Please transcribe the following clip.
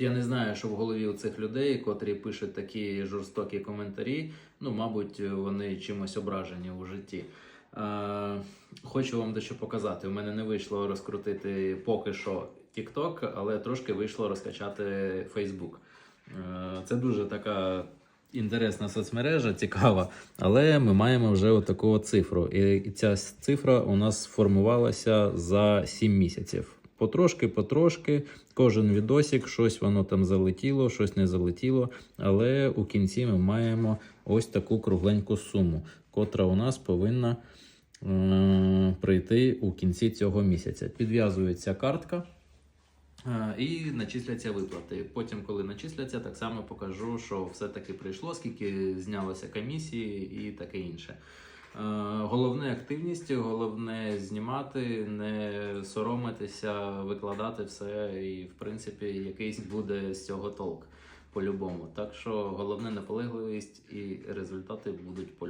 Я не знаю, що в голові у цих людей, котрі пишуть такі жорстокі коментарі. Ну, мабуть, вони чимось ображені у житті. Е, хочу вам дещо показати. У мене не вийшло розкрутити поки що TikTok, але трошки вийшло розкачати Facebook. Е, це дуже така інтересна соцмережа, цікава, але ми маємо вже отаку от цифру. І ця цифра у нас сформувалася за 7 місяців. Потрошки, потрошки, кожен відосик, щось воно там залетіло, щось не залетіло. Але у кінці ми маємо ось таку кругленьку суму, котра у нас повинна е- прийти у кінці цього місяця. Підв'язується картка. Е, І начисляться виплати. Потім, коли начисляться, так само покажу, що все-таки прийшло, скільки знялося комісії і таке інше. Е, Головне активність, головне знімати, не соромитися, викладати все, і в принципі якийсь буде з цього толк по-любому. Так що головне наполегливість і результати будуть по-любому.